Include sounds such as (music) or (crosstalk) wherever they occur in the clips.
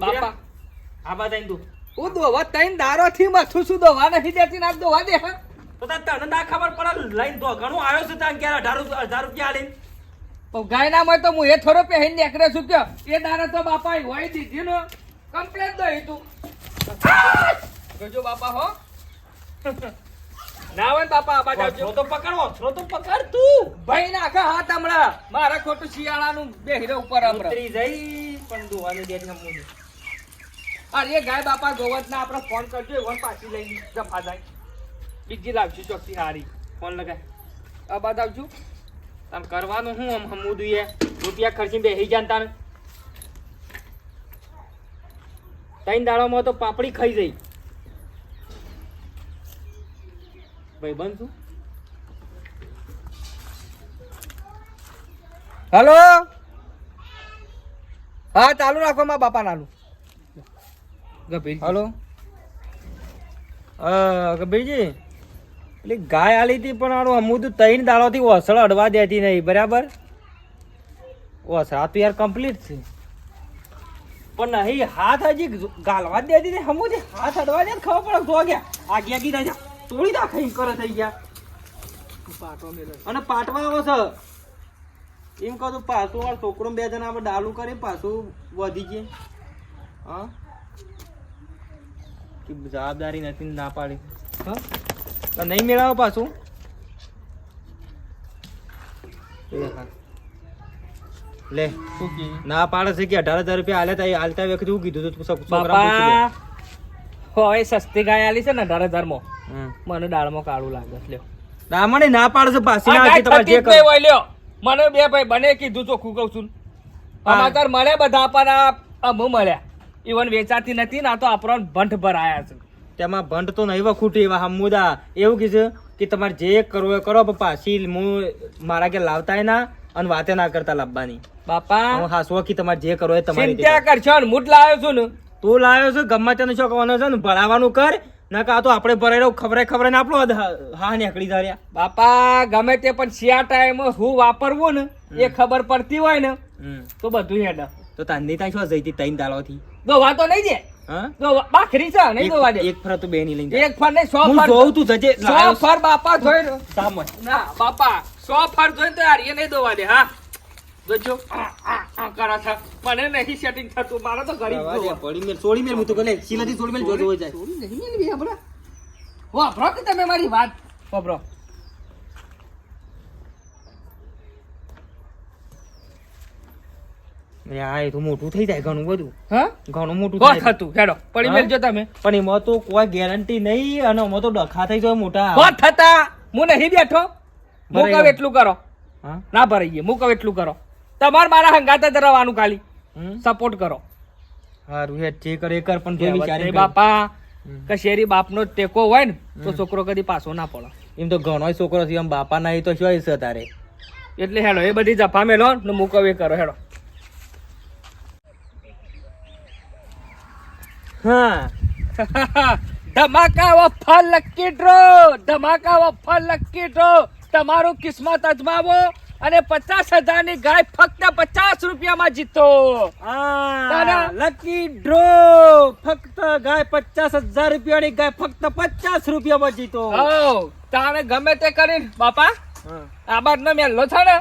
બાપા. આ બાજુ આઈને તું. હું દોવા તૈન દારો થી મથું છું દોવા નથી દેતી ના દોવા દે હા. તો તાર તને ના ખબર પડે લઈને તો ઘણું આવ્યો છે તાન ક્યારે અઢાર અઢાર રૂપિયા આલીને. ગાય ના હોય તો હું એ થોડો પહેરી નીકળે છું કયો. એ દારા તો બાપા હોય દીધી નો. કમ્પ્લેટ દઈ તું. જોજો બાપા હો. ના હોય બાપા આ બાજુ તો પકડ ઓછરો તો પકડ તું. ભાઈ નાખા હાથ હમણાં. મારા ખોટું શિયાળાનું બે હીરો ઉપર હમણાં. ઉતરી જઈ. પણ દુવાને દે છે. મૂળ. અરે ગાય બાપા ગોવત ના આપણે ફોન કરજો એવન પાછી લઈ જફા જાય બીજી લાવજો ચોકથી હારી. ફોન લગાય. આ આવજો. તામ કરવાનું હું આમ હમું એ? રૂપિયા ખર્ચીને બેસી જાન તાન ત્રણ દાડામાં તો પાપડી ખાઈ જઈ. ભાઈ બનશું હલો? હા ચાલુ રાખો માં બાપા ગભીર હલો. કબીરજી એટલે ગાય આલી હતી પણ આનું અમુદ ત્રણ દાડોથી ઓસળ અડવા દેતી નહીં બરાબર? ઓસળા તો યાર કમ્પ્લીટ છે. પણ નહીં હાથ હજી ગાલવા જ દેતી નહીં હમુદ હાથ અડવા દે ખબર પડે તો ગયા. આગી આગી રાજા તોડી દા ખાઈ કરે થઈ ગયા. પાટો અને પાટવા આવો છે. એમ કહું પાછું મારો છોકરો બે જણા આપણે ડાલું કરી પાછું વધી ગયે. હા? કે જવાબદારી નથી ના પાડી. હા? નહીં મેળવો પાછું? લે. ના પાડે છે કે અઢાર હજાર રૂપિયા આલ્યા તા આલતા વખતે શું કીધું તું હોય સસ્તી ગાય આલી છે ને અઢાર હજારમાં. મને દાળમાં કાળું લાગે લ્યો. ના મને ના પાડે છે પાછી ના જે જ કરો. લ્યો. મને બે ભાઈ બને કીધું ચોખ્ખું કહું છું. હા. મળે બધા પણ અમુ મળ્યા. ઈવન વેચાતી નથી ને તો આપણો ભંઠ ભરાયા છે. તેમાં ભંઠ તો નહીં ખોટી એવા હમુદા. એવું કીધું કે તમારે જે કરવું એ કરો પપ્પા. પાછી હું મારા કે લાવતાય ના અને વાતે ના કરતા લાવવાની બાપા. હું હાસવો કે તમારે જે કરો એ તમારી ત્યાં ચિંતા કરશો મૂઠ લાવ્યો છું ને. તું લાવ્યો છે ગમે તેને શું કરવાનું છે ને ભણાવવાનું કર. ના કા તો આપણે ભરાઈ રહ્યો ખબરે ખબરે ને આપણો હા નીકળી ધાર્યા બાપા ગમે તે પણ શિયા ટાઈમ હું વાપરવું ને એ ખબર પડતી હોય ને તો બધું હેડ. તો તાંદી તાઈ શું જઈતી તૈન દાળોથી? થી તો નહીં દે. હા? દોવા બાખરી છે નહીં દોવા દે. એક ફર તો બે ની લઈ જા. એક ફર નહીં સો ફર જોઉં તું જજે સો ફર બાપા જોઈ સામે. ના બાપા સો ફર જોઈને તો યાર એ નહીં દોવા દે હા? જોજો. આ, આ, આ કરા છે મને નહીં સેટિંગ થતું મારે તો ગરીબ રવા પડી મેલ, છોડી મેલ, હું તો કહે, શીલાથી છોડી મેલ, જો જોવો જાય. ચોરી નહીં મેળવી હમણાં. વાપરો કે તમે મારી વાત. વાપરો આ એ તો મોટું થઈ જાય ઘણું બધું. હા? ઘણું મોટું થાય થતું. હેડો પડી? મેલજો તમે. પણ એમાં તો કોઈ ગેરંટી નહીં અને એમાં તો ડખા થઈ જાય મોટા. કોણ થતા. હું નહીં બેઠો. ગયો. એટલું કરો? ના ભરાઈ ગયે. હું એટલું કરો. તમારે મારા હંગાતે જ રહેવાનું ખાલી સપોર્ટ કરો. હારું હે જે કરે કર પણ નહીં કર. બાપા કે શેરી બાપનો ટેકો હોય ને તો છોકરો કદી પાછો ના પડે. એમ તો ઘણો છોકરો છે એમ બાપા ના તો શું છે તારે? એટલે હેડો એ બધી જફા મેલો ને હું કરો હેડો. હા. (laughs) ધમાકા વફા લકી ડ્રો ધમાકા વફા લકી ડ્રો. તમારું કિસ્મત અજમાવો. અને પચાસ હજારની ગાય ફક્ત પચાસ રૂપિયામાં જીતો. લકી ડ્રો ફક્ત ગાય પચાસ હજાર રૂપિયા ની ગાય ફક્ત પચાસ રૂપિયામાં જીતો. હો તાણે ગમે તે કરીને બાપા હા, આ બાજનો મેલ્લો છે ને?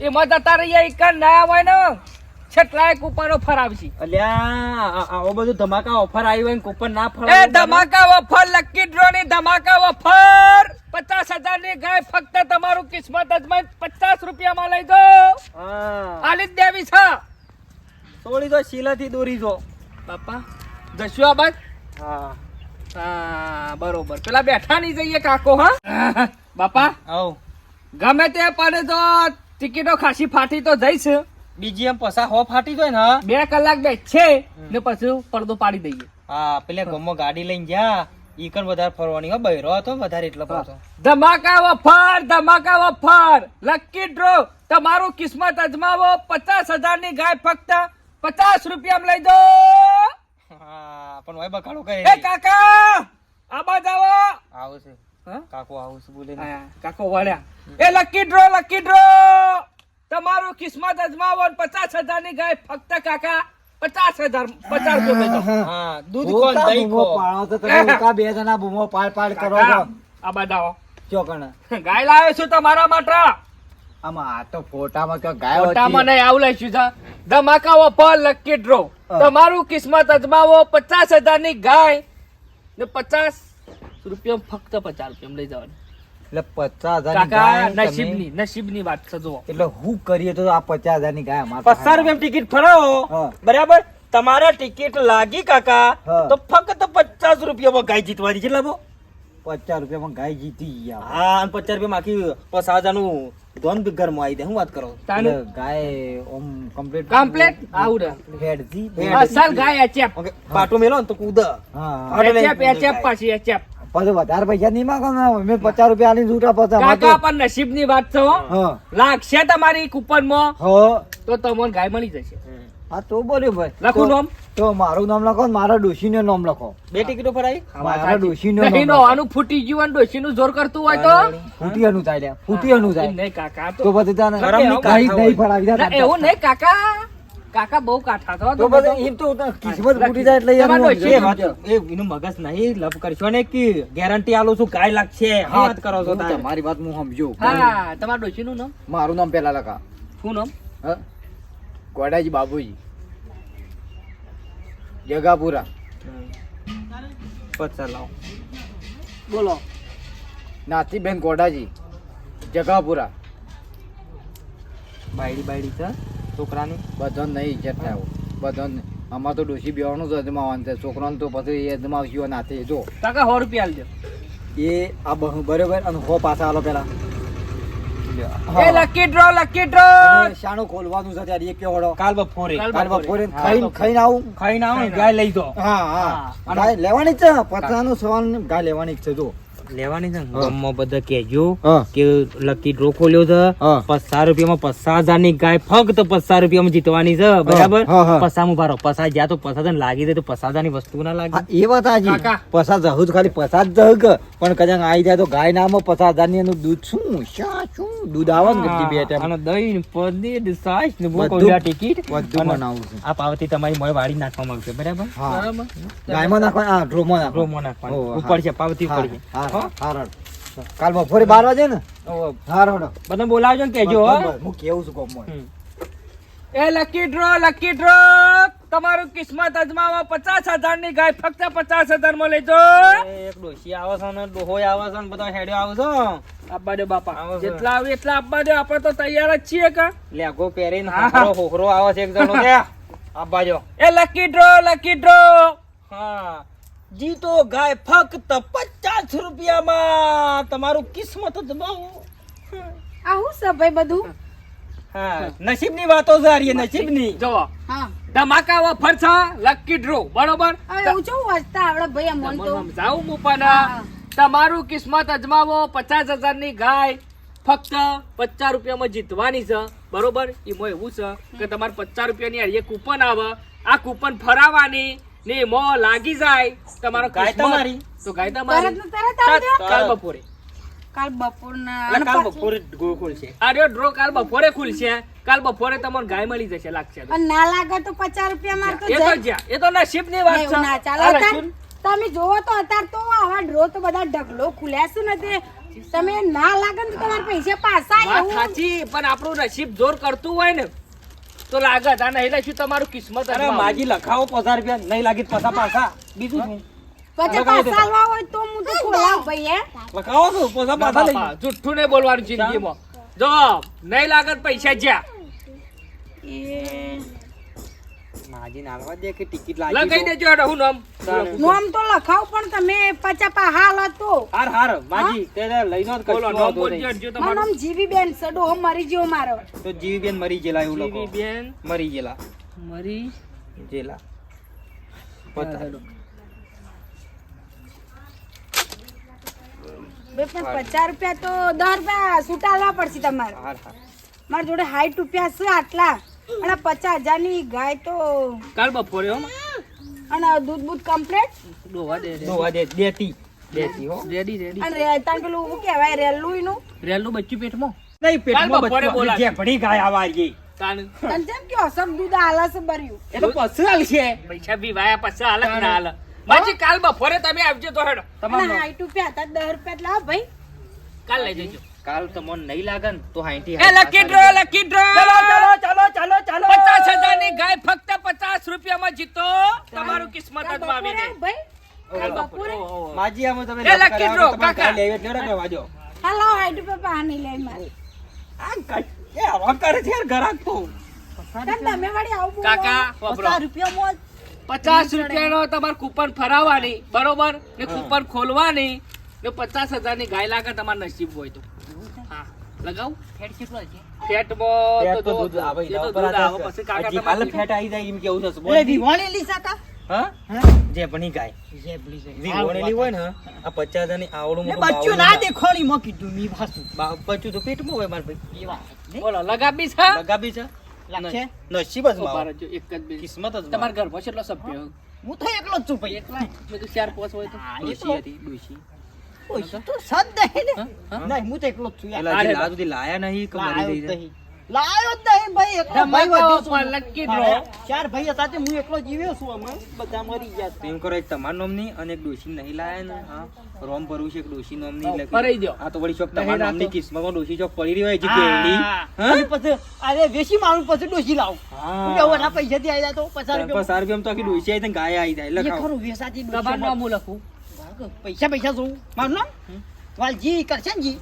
એ એમાં જતા રહીએ ઈ ના હોય ને. છેટલાય ઓફર આવશે અલ્યા આ- આવો બધું ધમાકા ઓફર આવી હોય ને કૂપન ના એ ધમાકા ઓફર લકી ડ્રો ની ધમાકા ઓફર. પચાસ હજારની ગાય ફક્ત તમારું કિસ્મત અજમાઈ પચાસ રૂપિયામાં લઈ દો. હા. આલી દેવી છે. તોડી દો શીલાથી દોરી જો બાપા જશું આ બાદ હા. હા બરોબર. પેલા બેઠા નહીં જઈએ કાકો હા? બાપા આવ. ગમે તે પડે તો ટિકિટો ખાસી ફાટી તો જઈશ. બીજી એમ પસા હો ફાટી જાય ને બે કલાક બે છે ને પછી પડદો પાડી દઈએ. હા પેલા ગમો ગાડી લઈને જા ઈ કણ વધારે ફરવાની હો બૈરો હતો વધારે એટલે પાછો. ધમાકા વફર ધમાકા વફર. લકી ડ્રો તમારું કિસ્મત અજમાવો પચાસ હજારની ગાય ફક્ત પચાસ રૂપિયા લઈ દો. હા પણ હોય બકાડો કઈ એ કાકા આબા જાવો આવું છે. કાકો આવું છે બોલે કાકો વાળ્યા. એ લકી ડ્રો લકી ડ્રો તમારું કિસ્મત અજમાવો પચાસ હજારની ગાય ફક્ત કાકા પચાસ હજાર પચાસ રૂપિયા દૂધ કોણ દહીં બૂમો કોણ તો તમે બે જણા બૂમો પાડ પાડ કરો છો. આ બતાવો ચો (laughs) ગાય લાવ્યો છું તમારા માટે. આમાં આ તો ફોટામાં તો ગાય હતી. નહીં આવું લઈશું છે ધમાકાઓ પર લકી ડ્રો. તમારું કિસ્મત અજમાવો પચાસ હજારની ગાય ને પચાસ રૂપિયા ફક્ત પચાસ રૂપિયા લઈ જવાની. એટલે પચાસ હજાર નસીબની નસીબ નસીબની વાત છે જુઓ. એટલે હું કરીએ તો આ પચાસ હજારની ગાય પચાસ રૂપિયા ટિકિટ ફરાવો. બરાબર? તમારા ટિકિટ લાગી કાકા તો ફક્ત પચાસ રૂપિયામાં ગાય જીતવાની. છે લાવો પચાસ રૂપિયામાં ગાય જીતી ગયા. હા અને પચાસ રૂપિયામાં આખી પચાસ હજારનું ધોન ઘરમાં આવી દે હું વાત કરો? ગાય ઓમ કમ્પ્લીટ કમ્પ્લેટ આવડે હેડજી. અસલ ગાય એચએફ પાટો મેલો ને તો કૂદ. હા એચેપ ગાય. પાછી એચેપ પછી વધારે પૈસા નહીં માંગો ને અમે પચાસ રૂપિયા આની છૂટા પચાસ કાકા પણ નસીબની વાત છે લાગશે તમારી કુપનમાં તો તમને ગાય મળી જશે. હા તો બરોબર લખું તો- નામ? તો મારું નામ લખો મારા ડોશી નું નામ લખો. બે ટિકિટો ફરાઈ? મારા ડોશી નું નહીં નો આનું ફૂટી ગયું અને ડોશી નું જોર કરતું હોય તો? ફૂટી અનુ થાય ફૂટી અનુ થાય. નહીં કાકા તો બધું કાંઈ નહીં. ફરાવી એવું નહીં કાકા. કાકા બહુ કાઠા તો તમે. પછી એમ તો કિસ્મત ફૂટી જાય એટલે એનું ડોશી એ એનું મગજ નહીં લપ કરશો ને કે? ગેરંટી આલો છું કાય લાગશે? વાત કરો છો હું તારે? તમારી વાત હું સમજુ. હા તમારા ડોશીનું નામ? મારું નામ પેલા લખા. શું નામ? હ? ગોડાજી બાબુજી જગાપુરા. પચાસ લાવ. બોલો. નાથીબેન ગોડાજી. જગાપુરા. બાયડી બાયડી છે? છોકરાની? બધાને નહીં ઇજ્જત થાય બધાને. અમાર તો ડોસી બેવાનું જ અજમાવાનું છે. છોકરાને તો પછી એ અજમાવશું નાથે. જો. કાકા સો રૂપિયા આલજો. એ આ બરોબર અને હો પાછા આલો પેલા. એ લકી ડ્રો લકી ડ્રો ખોલવાનું છે ત્યારે. એક કેવડો. કાલ બપોરે. કાલ કાલ બપોરે. બપોરે. ખાઈને ખાઈને આવું. ખાઈને આવું ગાય લઈ દો હા હા. અને લેવાની જ છે. પતરાનું સવાલ ગાય લેવાની જ છે જો. લેવાની છે ગામમાં બધા કેજો કે લકી ડ્રો ખોલ્યો છે. પચાસ રૂપિયામાં પચાસ હજારની ગાય ફક્ત પચાસ રૂપિયામાં જીતવાની છે. બરાબર. પસામાં ભારો પસાર જ્યાં તો પસાર લાગી જાય તો પચાસની વસ્તુ ના લાગે. એ વાત આજે. પચાસ જહુ જ ખાલી પચાસ જહુ કે. પણ કદાચ આવી જાય તો ગાય નામાં પચાસ હજારની એનું દૂધ શું? શા શું? દૂધ આવે ને કેટલી બે ટાઈમ. અને દહીં પનીર છાશ ને કહ્યું ટિકિટ. બધું બનાવું છું. આ પાવતી તમારી મોય વાળી નાખવામાં આવશે બરાબર? હા. બરાબર. ગાયમાં નાખવા આ ડ્રોમાં નાખવાનું. રોમો નાખવાનું. ઓહ, ઉપર છે પાવતી ઉપર છે. હા હા? કાલ બપોરે 12 વાગે ને? હા રોડો બધા બોલાવજો ને કેજો હું કેવું છું કોમ એ લકી ડ્રો લકી ડ્રો તમારું કિસ્મત અજમાવો પચાસ હજારની ગાય ફક્ત પચાસ હજારમાં લેજો એક ડોસી આવે છે ને ડોહોય આવે છે ને બધા હેડ્યો આવે છે? આપવા દો બાપા. જેટલા આવે એટલા આપવા દો આપણે તો તૈયાર જ છીએ કા. લેગો પહેરીને હા. હોખરો હોખરો આવે છે એક જણો કે આપવા બાજો એ લકી ડ્રો લકી ડ્રો હા. જીતો ગાય ફક્ત પચાસ રૂપિયામાં. તમારું કિસ્મત દબાવો આવું હું છે ભાઈ બધું? હા નસીબની વાતો છે નસીબની. જો હા ધમાકા ઓફર ફરસા લકી ડ્રો બરોબર? હવે હું છું વાંચતા આવડે ભાઈ મન તો જાઉં મુપાના તમારું કિસ્મત અજમાવો પચાસ હજારની ગાય ફક્ત પચાસ રૂપિયામાં જીતવાની છે બરોબર? એમાં એવું છે કે તમારે પચાસ રૂપિયાની હારીએ કૂપન આવે આ કૂપન ફરાવાની ને એમાં લાગી જાય તમારો ગાય કિસ્મત- તમારી. તો ગાય તમારી. તરત આવી દો કાલ બપોરે. કાલ બપોરના કાલ બપોરે ખોલશે. આ ડ્રો કાલ બપોરે ખુલશે. કાલ બપોરે તમને ગાય મળી જશે લાગશે ના લાગે તો પચાસ રૂપિયા માર તો એ તો જ્યા એ તો નસીબની વાત છે. ના ચાલે. તમે જોવો તો અત્યાર તો આવા ડ્રો તો બધા ઢગલો ખુલ્યા છે ને તમે ના લાગે ને તો તમારા પૈસા પાછા એવું. સાચી પણ આપણું નસીબ જોર કરતું હોય ને તો લાગત આ નહીં લખ્યું તમારું કિસ્મત અરે. માજી લખાવો પચાસ રૂપિયા નહીં લાગી તો પાછા. બીજું શું? પછી પાછા હોય તો હું તો ખોલાવ ભાઈ હે? લખાવો છો પસા ના પાછા લઈ જુઠ્ઠું નહીં બોલવાનું જિંદગીમાં. જો નહીં લાગત પૈસા જ્યાં. માજી નાલવા દે કે ટિકિટ લાગી તો. દેજો હેડો હું નામ નોમ તો લખાવ પણ તમે પચા પા હાલ હતો. હાર હાર માજી તે લઈને જ બોલો નામ બોલજો નહીં. તમારું. નામ જીવી બેન છે મરી ગયો મારો. તો જીવી બેન મરી ગયેલા એવું લખો. જીવી બેન મરી ગયેલા. મરી જેલા પતા બે પણ પચાસ રૂપિયા તો દસ રૂપિયા સુટાડવા પડશે તમારે. મારા જોડે સાઠ રૂપિયા છે આટલા. અને પચાસ હજારની ગાય તો કાલ બપોરે અને દૂધ બૂધ કમ્પ્લેટ ડોવા દે દોવા દે દેતી. દેતી હો. Ready ready. અને તાન પેલું શું કહેવાય રેલું એનું? રેલનું બચ્ચું પેટમાં? નહીં પેટમાં બપોરે બચ્ચું જે ભણી ગાય આવા ગઈ જેમ કે અસર દૂધ આલે છે એ તો પશુ હાલશે પૈસા બી વાયા પછી હાલત ના હાલ માજી કાલ બપોરે તમે આવજો તો હેડો. તમારો હાઈટ રૂપિયા હતા દસ રૂપિયા લાવ ભાઈ. કાલ લઈ જજો. કાલ તો મન નહીં લાગે ને તો હાઈટી એ લકી ડ્રો લકી ડ્રો ચાલો ચાલો ચાલો ચાલો પચાસ હજારની ગાય ફક્ત પચાસ રૂપિયામાં જીતો. તમારું કિસ્મત જ આવી જાય ભાઈ. કાલ બપોરે. માજી આમાં તમે એ લકી ડ્રો, કાકા. લેવે ડરો એટલે વાજો. હા લાવ હાઈટ રૂપિયા પાણી લઈ મારે. આ કાંઈ- એ આવા કરે છે યાર ઘરાક તો. તને રૂપિયા વળી પચાસ રૂપિયાનો તમારે કૂપન ફરાવવાની બરોબર? ને કૂપન ખોલવાની ને પચાસ હજારની ગાય લાગે તમારે નસીબ હોય તો. હા. લગાવ? ફેટમાં ફેટ તો તો દૂધ આવે એ તો એના ઉપર દૂધ આવે. પછી કાકા તમારે ફેટ આવી જાય એમ કેવું થશે બોલ. હા? જે ભણી ગાય. વિહોણેલી હોય ને આ પચાસ હજારની આવડું બચ્ચું ના દેખોણી માં કીધું મી ભાસું બાવળું. બચ્ચું તો પેટમાં હોય મારે ભાઈ. બોલો લગાવી છે લગાવી છે લાગશે? નસીબ જ મારો એક જ. કિસ્મત જ તમારા ઘરમાં કેટલો સભ્ય હું તો એકલો જ છું ભાઈ એકલા જો ચાર પાંચ હોય તો ડોશી હતી, ડોશી. ઓય, તો સદ નહીં ને? નહીં હું તો એકલો જ છું યાર. સુધી લાયા નહીં કે મરી ગઈ નહીં. લાયો જ નહીં ભાઈ એકલો ભાઈ વધ્યો છું. Lucky draw. ચાર ભાઈ હતા તે હું એકલો જીવ્યો છું અમે બધા મરી ગયા તેમ કરો એક તમાર નોમની અને એક ડોશી નહીં લાયા ને હા રોમ ભરવું છે એક ડોશી નોમની એટલે ભરાઈ દ્યો. આ તો વળી ચોક તમાર નોમની. કિસ્મતમાં ડોશી ચોક પડી રહી હોય છે કેડી હા? પછી અરે વેસી મારું પછી ડોસી લાવું. હા. હું કેવું પૈસા થી આયા તો પચાસ ત્રણ રૂપિયા પાંચ રૂપિયા તો આખી ડોશી આવી ને ગાય આવી જાય. એ ખરું વેસાતી તમારું નામ હું લખું? પૈસા પૈસા જોઉં. મારું નામ? વાલજી કરશનજી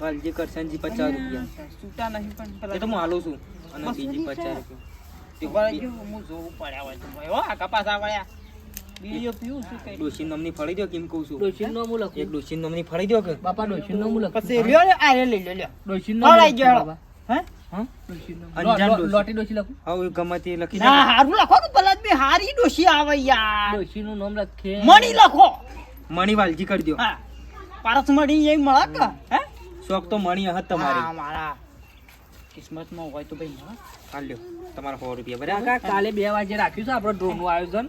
વાલજી કરશનજી પચાસ રૂપિયા. છૂટા નહીં પણ એ તો હું હાલું છું. અને બીજી પચાસ રૂપિયા. મણી લખો. મણી વાલજી કરી દો હા. પારસ મળી એ મળે કે હે? શોખ તો મણી હત હા, તમારી. મારા. કિસ્મતમાં હોય તો ભાઈ. હાલ લ્યો તમારા સો રૂપિયા બરાબર કાકા કાલે બે વાગે રાખ્યું છે આપણો ડ્રો નું આયોજન.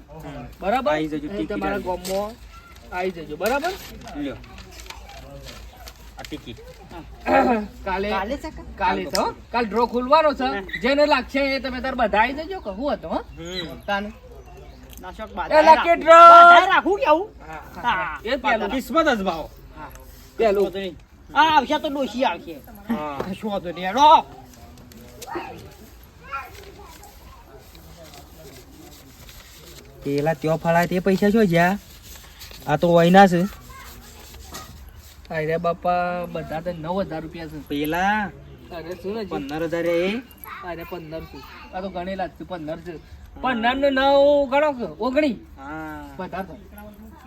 બરાબર? આવી જજો, તમારા. ગામમાં આવી જજો બરાબર? લ્યો. આ ટિકિટ કાલે કાલે છે કાલે? તો કાલ ડ્રો ખોલવાનો છે. જેને લાગશે એ તમે તાર બધા આવી જજો કે હું. હતો તાને. નાશક એ લકી ડ્રો રાખું. draw. રાખું કે આવું? હા. એ પેલું કિસ્મત જ ભાવ. પહેલું આ આવશે તો ડોશી આવશે. કશું વાંધો નહીં, હેડો. પેલા ત્યો ફળાય તે પૈસા શું જ્યાં આ તો વહીના છે. અરે બાપા બધા તો નવ હજાર રૂપિયા છે. પેલા અરે શું ને? પંદર હજાર એ. અરે પંદર છે આ તો ગણેલા છે પંદર છે. પંદર ને નવ ગણો કે ઓગણી? હા. બધા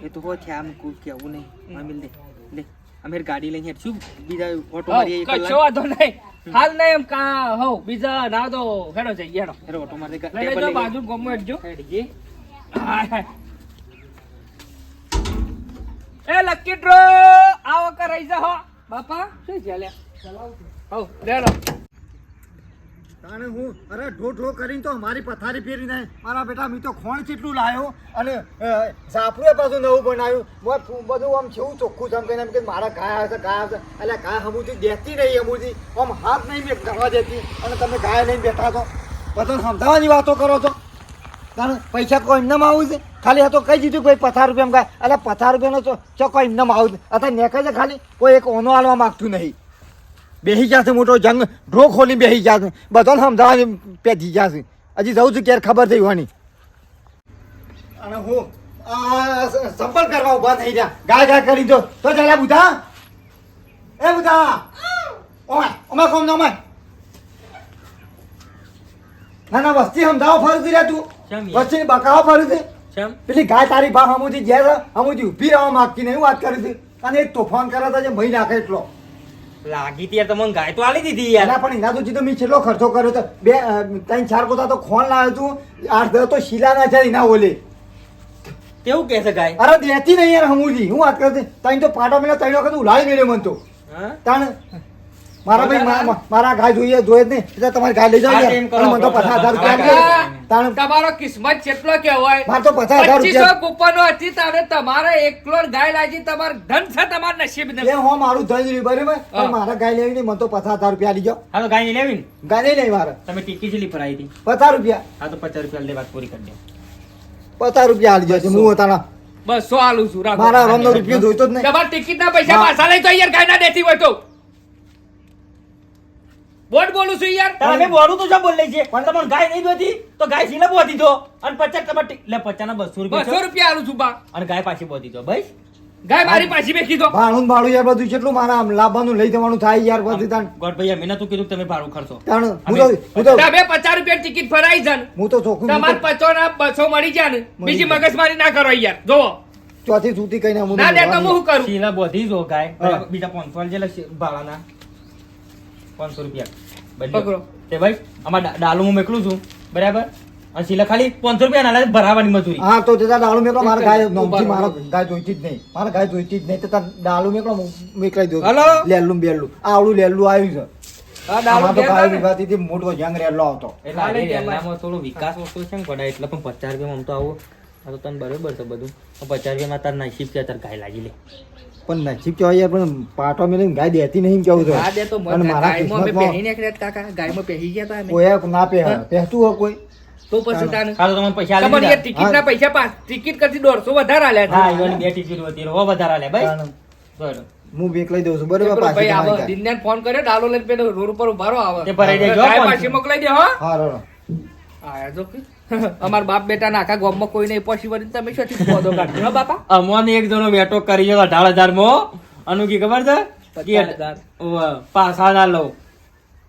એ તો હો થયા આમ કોઈ કેવું નહીં. મિલ દે લે. અમે ગાડી લઈને હેડ શું બીજા ઓટો મારી કશો વાંધો નહીં. હાલ નહીં એમ કા હો બીજા ના દો હેડો જઈએ હેડો. હેડો ઓટો મારી લઈ લેજો બાજુ ગમો હેડજો. એ લકી ડ્રો આવો કરાઈ જા હો બાપા શું છે લે હો લેડો તાણે હું અરે ઢો ઢો કરીને તો અમારી પથારી ફેરી નહીં મારા બેટા, મી તો ખોણ કેટલું લાયો અને સાપડું પાછું નવું બનાવ્યું. બધું આમ છેવું ચોખ્ખું છે એમ કહીને એમ મારા ગાય આવશે ગાય આવશે એટલે ગાય હમુથી દેતી નહીં હમુથી આમ હાથ નહીં મેં કરવા દેતી. અને તમે ગાય નહીં બેઠા છો. બધું સમજાવવાની વાતો કરો છો. કારણ પૈસા કોઈ એમને આવું છે? ખાલી આ તો કહી દીધું ભાઈ પચાસ રૂપિયામાં ગાય. એટલે પચાસ રૂપિયાનો તો ચોખ્ખો એમને આવું છે? અથવા નેકે છે ખાલી. કોઈ એક ઓનો આલવા માગતું નહીં. બેસી જશે મોટો જંગ. ડ્રો ખોલી બેસી જશે બધાને સમજાવવાની પેધી જશે હજી જવું છું ક્યારે ખબર થઈ હોવાની અને હું સંપર્ક કરવા ઊભા થઈ રહ્યા. ગાય ગાય કરી દો. તો ચાલ્યા બુધા? એ બુધા? ઓય ઓમે કોમ ના ઓમે. ના ના વસ્તી સમજાવો ફરું રહ્યા તું? વસ્તી બકાવો ફરું છે. પેલી ગાય તારી બા હમુથી ઘેર હમુથી ઊભી રહેવા માંગતી નહીં વાત કરી હતી અને એક તોફાન કરે જે મહી નાખે એટલો. લાગી ત્યારે તમને ગાય તો આલી દીધી યાર. ના પણ એના તો જીતો મેં છેલ્લો ખર્ચો કર્યો તો બે ત્રણ ચાર કોતા તો ખોણ લાવ્યો તું. આઠ દસ તો શીલાના છે એના ઓલે. કેવું કે છે ગાય? અરે દેતી નહીં યાર હમુજી. હું વાત કરતી તઈ તો પાટો મેળ્યો તઈ વખત ઉલાળી મેળ્યો મન તો. તણ મારા ભાઈ મારા ગાય જોઈએ જોઈએ જ નહીં. એટલે તમારી ગાય લઈ જાઓ યાર. મને તો પચાસ હજાર રૂપિયા તમારો કિસ્મત કેટલો કહેવાય મારે તો રૂપિયા. કૂપનો હતી તારે તમારે એકલો ગાય લાગી તમાર ધન છે તમાર નસીબ એ નથી હો મારું ધન રહ્યું બરાબર. પણ મારે ગાય લેવી નહીં મને તો પચાસ હજાર રૂપિયા આલી જાઓ હા તો ગાય નહીં લેવી ને? ગાય નહીં લેવી મારે. તમે ટિકિટ કેટલી આવી હતી. પચાસ રૂપિયા. હા તો પચાસ રૂપિયા લે વાત પૂરી કરી દો. પચાસ રૂપિયા આલી જાઓ હું તાણા બસો આલું છું. મારા રમનો રૂપિયો જોઈતો જ નહીં. તમારા ટિકિટ ના પૈસા. પાછા લઈ તો યાર ગાય ના દેતી હોય તો. બોટ બોલું છું યાર. તમે અમે તો જો બોલ લઈ છે. પણ તમને ગાય નહીં દોતી તો ગાય સીલા બોધી દો. અને પચાસ તમે લે પચાસ ના બસો રૂપિયા બસો રૂપિયા આલું છું બા. અને ગાય પાછી બોધી દો ભાઈ ગાય મારી પાછી બેસી દો. ભાણું ભાડું યાર બધું કેટલું મારા આમ લાવવાનું લઈ જવાનું થાય યાર બધું તાણ. ગોડ ભાઈ મેં નતું કીધું તમે ભાડું ખર્ચો. તાણ હું તો હું તો તમે પચાસ રૂપિયા ટિકિટ ફરાઈ છે હું તો હું તમારે પચો ના બસો મળી જાય ને બીજી મગજમારી ના કરો યાર. જોવો. ચોથી સૂતી કઈને હું ના દે તો હું કરું. સીલા બોધી દો ગાય. બીજા પાંચસો જે લે ભાડાના. પાંચસો રૂપિયા. પકડો. તે ભાઈ આમાં ડાલું હું મેકલું છું. બરાબર? અને સીલા ખાલી પાંચસો રૂપિયા ના ભરાવાની મજૂરી. હા તો તે તાર ડાળું મેકલો મારે ગાય નોમથી. મારે ગાય જોઈતી જ નહીં. મારે ગાય જોઈતી જ નહીં. તો તાર ડાળું મેકલો હું મેકલાઈ દઉં. હલો? લેલું બેલું. આવડું લેલું આવ્યું છે. મોટો જંગ રેલો આવતો. એટલે થોડો વિકાસ ઓછો છે ને ગોડા એટલે પણ પચાસ રૂપિયામાં આમ તો આવું. આ તો તને બરોબર છે બધું. પચાસ રૂપિયામાં તાર નસીબ છે તાર ગાય લાગી લે. પણ નસીબ કહેવાય યાર પણ પાટો મેલે ગાય દેતી નહીં કેવું હા, ગાય તો મને ગાયમાં અમે પહેરી નીકળ્યા હતા કાકા ગાયમાં પહેરી ગયા તા કોઈ ના પહે પહેતું હો કોઈ. તો પછી તાને હા તો તમને પૈસા આલી તમારી ટિકિટ ના પૈસા પાસ ટિકિટ કરતી 150 વધારે આલે હા ઈવન બે ટિકિટ હતી હો વધારે આલે ભાઈ. તાણ હું બેક લઈ દઉં છું બરાબર પાછી ભાઈ. દિનને ફોન કર્યો ડાલો લઈને પેલો રોડ ઉપર ઉભારો આવે. તે ભરાઈ દેજો. પાછી મોકલાઈ દે હો. હા રડો આ જો કે. અમાર બાપ બેટા ના આખા ગામમાં કોઈ નહીં પછી વળી તમે શું પોદો કાઢ્યો બાપા? અમોને એક જણો બેટો કરી ગયો અઢાર હજાર અનુકી અનુ કી ખબર છે ઓવે, ના લઉં.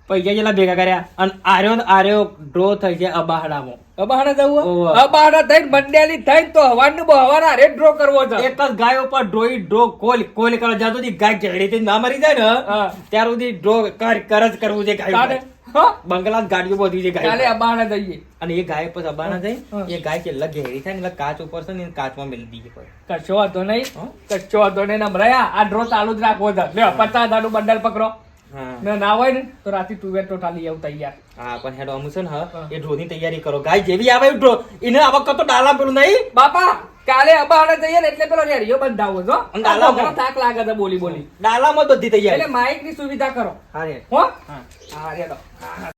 પૈસા જેટલા ભેગા કર્યા અને આર્યો આર્યો ડ્રો થઈ છે અબાહડામાં. અબાહડા જવું અબાહડા થઈને મંડ્યાલી થઈને તો હવાનું બહવાના હારે ડ્રો કરવો છે. એક જ ગાય ઉપર ડ્રોઈ ડ્રો કોલ કોલ કરવા જ્યાં સુધી ગાય ઘેડી ના મરી જાય ને ત્યાર સુધી ડ્રો કર કર જ કરવું છે ગાય? બંગલા ગાડીઓ બધી છે ગાય કાલે ઉપર. જઈએ. અને એ ગાય પર અબાણા. જાય એ ગાય છેલ્લા ઘેરી થાય ને કાચ ઉપર છે ને કાચમાં મેલી દીધી કોઈ. કશો વાંધો નહીં? કશો વાંધો નહીં હમણાં આ ડ્રો ચાલુ જ રાખવો છે. લે પચાસ હજારનું બંડલ પકડો. ને ના હોય ને તો રાતે ટુવેર તો લઈ આવું તૈયાર. હા પણ હેડો અમુ છે ને. એ ડ્રોની તૈયારી કરો. ગાય જેવી આવે ડ્રો એને આવક તો ડાલા પેલું નહીં? બાપા કાલે અબાડે જઈએ ને એટલે પેલો રેડિયો બંધાવો છો ડાલા આ થાક લાગે છે બોલી બોલી. ડાલામાં બધી બધી એટલે માઇકની સુવિધા કરો. હા રે. હો? હા. હા રેડો